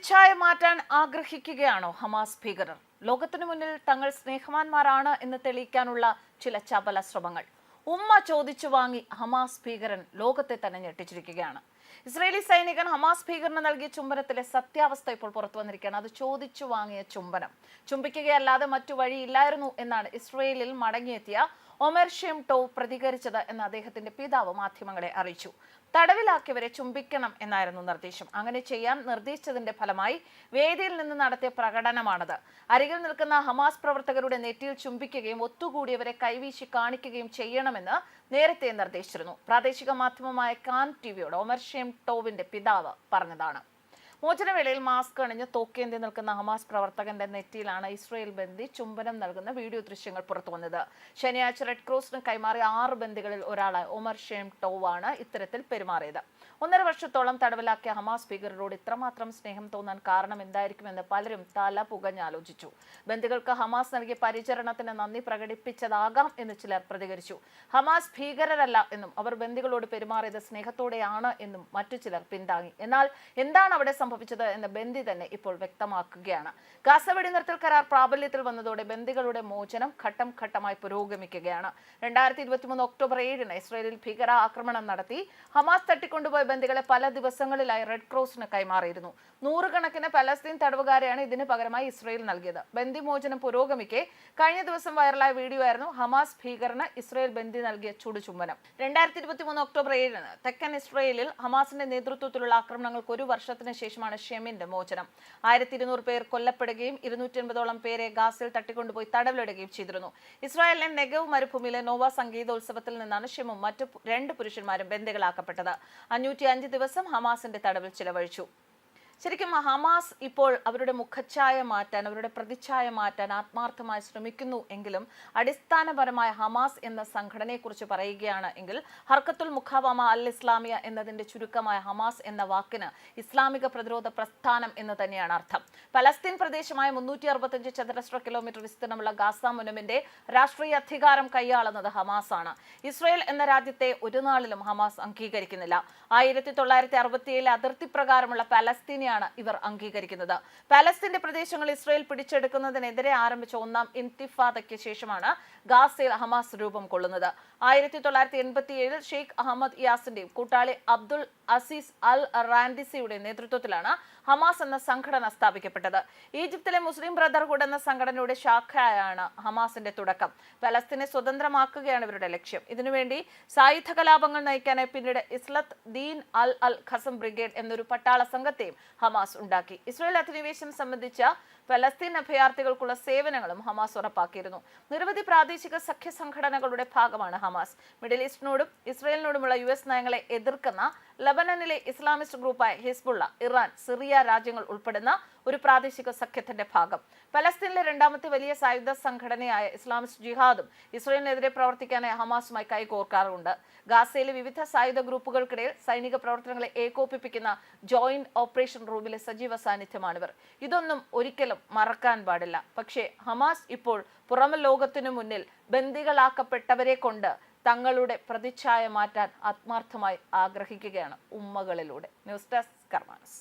പ്രതിച്ഛായ മാറ്റാൻ ആഗ്രഹിക്കുകയാണോ ഹമാസ് ഭീകരർ? ലോകത്തിനു മുന്നിൽ തങ്ങൾ സ്നേഹവാന്മാരാണ് എന്ന് തെളിയിക്കാനുള്ള ചില ചപല ശ്രമങ്ങൾ. ഉമ്മ ചോദിച്ചു വാങ്ങി ഹമാസ് ഭീകരൻ ലോകത്തെ തന്നെ ഞെട്ടിച്ചിരിക്കുകയാണ്. ഇസ്രയേലി സൈനികൻ ഹമാസ് ഭീകരന് നൽകിയ ചുംബനത്തിലെ സത്യാവസ്ഥ ഇപ്പോൾ പുറത്തു വന്നിരിക്കുകയാണ്. അത് ചോദിച്ചു വാങ്ങിയ ചുംബനം. ചുംബിക്കുകയല്ലാതെ മറ്റു വഴിയില്ലായിരുന്നു എന്നാണ് ഇസ്രയേലിൽ മടങ്ങിയെത്തിയ ഒമർ ഷെം ടോവ് പ്രതികരിച്ചത് എന്ന് അദ്ദേഹത്തിന്റെ പിതാവ് മാധ്യമങ്ങളെ അറിയിച്ചു. തടവിലാക്കിയവരെ ചുംബിക്കണം എന്നായിരുന്നു നിർദ്ദേശം. അങ്ങനെ ചെയ്യാൻ നിർദ്ദേശിച്ചതിന്റെ ഫലമായി വേദിയിൽ നിന്ന് നടത്തിയ പ്രകടനമാണത്. അരികിൽ നിൽക്കുന്ന ഹമാസ് പ്രവർത്തകരുടെ നെറ്റിയിൽ ചുംബിക്കുകയും ഒത്തുകൂടിയവരെ കൈവീശി കാണിക്കുകയും ചെയ്യണമെന്ന് നേരത്തെ നിർദ്ദേശിച്ചിരുന്നു. പ്രാദേശിക മാധ്യമമായ കാൻ ടിവിയോട് ഒമർ ഷെം ടോവിന്റെ പിതാവ് പറഞ്ഞതാണ്. മോചനവേളയിൽ മാസ്ക് അണിഞ്ഞ് തോക്കേന്തി നിൽക്കുന്ന ഹമാസ് പ്രവർത്തകന്റെ നെറ്റിയിലാണ് ഇസ്രയേൽ ബന്ദി ചുംബനം നൽകുന്ന വീഡിയോ ദൃശ്യങ്ങൾ പുറത്തു വന്നത് ശനിയാഴ്ച റെഡ് ക്രോസിന് കൈമാറിയ ആറ് ബന്ദികളിൽ ഒരാളായ ഒമർ ഷേം ടോവാണ് ഇത്തരത്തിൽ പെരുമാറിയത്. ഒന്നര വർഷത്തോളം തടവിലാക്കിയ ഹമാസ് ഭീകരരോട് ഇത്രമാത്രം സ്നേഹം തോന്നാൻ കാരണം എന്തായിരിക്കുമെന്ന് പലരും തല പുകഞ്ഞാലോചിച്ചു. ബന്ദികൾക്ക് ഹമാസ് നൽകിയ പരിചരണത്തിന് നന്ദി പ്രകടിപ്പിച്ചതാകാം എന്ന് ചിലർ പ്രതികരിച്ചു. ഹമാസ് ഭീകരരല്ല എന്നും അവർ ബന്ദികളോട് പെരുമാറിയത് സ്നേഹത്തോടെയാണ് എന്നും മറ്റു ചിലർ പിന്താങ്ങി. എന്നാൽ എന്താണ് അവിടെ സംഭവിച്ചത് എന്ന് ബന്ദി തന്നെ ഇപ്പോൾ വ്യക്തമാക്കുകയാണ്. ഗാസ വെടിനിർത്തൽ കരാർ പ്രാബല്യത്തിൽ വന്നതോടെ ബന്ദികളുടെ മോചനം ഘട്ടം ഘട്ടമായി പുരോഗമിക്കുകയാണ്. രണ്ടായിരത്തി ഇരുപത്തിമൂന്ന് ഒക്ടോബർ ഏഴിന് ഇസ്രയേലിൽ ഭീകര ആക്രമണം നടത്തി ഹമാസ് തട്ടിക്കൊണ്ടുപോയ ബന്ദികളെ പല ദിവസങ്ങളിലായി റെഡ് ക്രോസിന് കൈമാറിയിരുന്നു. നൂറുകണക്കിന് പലസ്തീൻ തടവുകാരെയാണ് ഇതിന് പകരമായി ഇസ്രയേൽ നൽകിയത്. ബന്ദിമോചനം പുരോഗമിക്കെ കഴിഞ്ഞ ദിവസം വൈറലായ വീഡിയോ ആയിരുന്നു ഹമാസ് ഭീകരന് ഇസ്രയേൽ ബന്ദി നൽകിയ ചുടുചുംബനം. രണ്ടായിരത്തി ഇരുപത്തിമൂന്ന് ഒക്ടോബർ ഏഴിന് തെക്കൻ ഇസ്രയേലിൽ ഹമാസിന്റെ നേതൃത്വത്തിലുള്ള ആക്രമണങ്ങൾക്ക് ഒരു വർഷത്തിന് ശേഷമാണ് ഷെമിന്റെ മോചനം. ആയിരത്തി ഇരുന്നൂറ് പേർ കൊല്ലപ്പെടുകയും ഇരുന്നൂറ്റി അൻപതോളം പേരെ ഗാസിൽ തട്ടിക്കൊണ്ടുപോയി തടവിലിടുകയും ചെയ്തിരുന്നു. ഇസ്രായേലിലെ നെഗവ് മരുഭൂമിയിലെ നോവ സംഗീതോത്സവത്തിൽ നിന്നാണ് ഷെമും മറ്റു രണ്ട് പുരുഷന്മാരും ബന്ദികളാക്കപ്പെട്ടത്. അഞ്ഞൂറ്റി അഞ്ച് ദിവസം ഹമാസിന്റെ തടവിൽ ചിലവഴിച്ചു. ശരിക്കും ഹമാസ് ഇപ്പോൾ അവരുടെ മുഖച്ഛായ മാറ്റാൻ അവരുടെ പ്രതിച്ഛായ മാറ്റാൻ ആത്മാർത്ഥമായി ശ്രമിക്കുന്നു എങ്കിലും അടിസ്ഥാനപരമായ ഹമാസ് എന്ന സംഘടനയെക്കുറിച്ച് പറയുകയാണ് എങ്കിൽ ഹർക്കത്തുൽ മുഖാവമ അൽ ഇസ്ലാമിയ എന്നതിന്റെ ചുരുക്കമായ ഹമാസ് എന്ന വാക്കിന് ഇസ്ലാമിക പ്രതിരോധ പ്രസ്ഥാനം എന്ന് തന്നെയാണ് അർത്ഥം. പലസ്തീൻ പ്രദേശമായ മുന്നൂറ്റി അറുപത്തഞ്ച് ചതുരശ്ര കിലോമീറ്റർ വിസ്തീർണമുള്ള ഗാസ മുനമിന്റെ രാഷ്ട്രീയ അധികാരം കൈയാളുന്നത് ഹമാസ് ആണ് ഇസ്രയേൽ എന്ന രാജ്യത്തെ ഒരു നാളിലും ഹമാസ് അംഗീകരിക്കുന്നില്ല. ആയിരത്തി തൊള്ളായിരത്തി അറുപത്തിയേഴിലെ അതിർത്തി പ്രകാരമുള്ള പലസ്തീനെയാണ് ഇവർ അംഗീകരിക്കുന്നത്. പലസ്തീന്റെ പ്രദേശങ്ങൾ ഇസ്രയേൽ പിടിച്ചെടുക്കുന്നതിനെതിരെ ആരംഭിച്ച ഒന്നാം ഇന്തിഫാദയ്ക്ക് ശേഷമാണ് ഗാസയിൽ ഹമാസ് രൂപം കൊള്ളുന്നത്. ആയിരത്തി തൊള്ളായിരത്തി എൺപത്തി ഏഴിൽ ഷെയ്ഖ് അഹമ്മദ് യാസിന്റെയും കൂട്ടാളി അബ്ദുൾ അസീസ് അൽ റാൻഡിസിയുടെ നേതൃത്വത്തിലാണ് ഹമാസ് എന്ന സംഘടന സ്ഥാപിക്കപ്പെട്ടത്. ഈജിപ്തിലെ മുസ്ലിം ബ്രദർഹുഡ് എന്ന സംഘടനയുടെ ശാഖയാണ് ഹമാസിന്റെ തുടക്കം. പലസ്തീനെ സ്വതന്ത്രമാക്കുകയാണ് ഇവരുടെ ലക്ഷ്യം. ഇതിനുവേണ്ടി സായുധ കലാപങ്ങൾ നയിക്കാനായി പിന്നീട് ഇസ്ലത്ത് ദീൻ അൽ അൽ ഖസം ബ്രിഗേഡ് എന്നൊരു പട്ടാള സംഘത്തെയും ഹമാസ് ഉണ്ടാക്കി. ഇസ്രായേൽ അധിനിവേശം സംബന്ധിച്ച ഫലസ്തീൻ അഭയാർത്ഥികൾക്കുള്ള സേവനങ്ങളും ഹമാസ് ഉറപ്പാക്കിയിരുന്നു. നിരവധി പ്രാദേശിക സഖ്യ സംഘടനകളുടെ ഭാഗമാണ് ഹമാസ്. മിഡിൽ ഈസ്റ്റിനോടും ഇസ്രയേലിനോടുമുള്ള യു എസ് നയങ്ങളെ എതിർക്കുന്ന ലബനനിലെ ഇസ്ലാമിസ്റ്റ് ഗ്രൂപ്പായ ഹിസ്ബുള്ള ഇറാൻ സിറിയ രാജ്യങ്ങൾ ഉൾപ്പെടുന്ന ഒരു പ്രാദേശിക സഖ്യത്തിന്റെ ഭാഗം. പലസ്തീനിലെ രണ്ടാമത്തെ വലിയ സായുധ സംഘടനയായ ഇസ്ലാമിസ്റ്റ് ജിഹാദും ഇസ്രയേലിനെതിരെ പ്രവർത്തിക്കാനായി ഹമാസുമായി കൈകോർക്കാറുണ്ട് ഗാസയിലെ വിവിധ സായുധ ഗ്രൂപ്പുകൾക്കിടയിൽ സൈനിക പ്രവർത്തനങ്ങളെ ഏകോപിപ്പിക്കുന്ന ജോയിന്റ് ഓപ്പറേഷൻ റൂമിലെ സജീവ സാന്നിധ്യമാണിവർ. ഇതൊന്നും ഒരിക്കലും മറക്കാൻ പാടില്ല. പക്ഷേ ഹമാസ് ഇപ്പോൾ പുറമെ ലോകത്തിനു മുന്നിൽ ബന്ദികളാക്കപ്പെട്ടവരെ കൊണ്ട് തങ്ങളുടെ പ്രതിച്ഛായ മാറ്റാൻ ആത്മാർത്ഥമായി ആഗ്രഹിക്കുകയാണ് ഉമ്മകളിലൂടെ. News desk കർമാനസ്.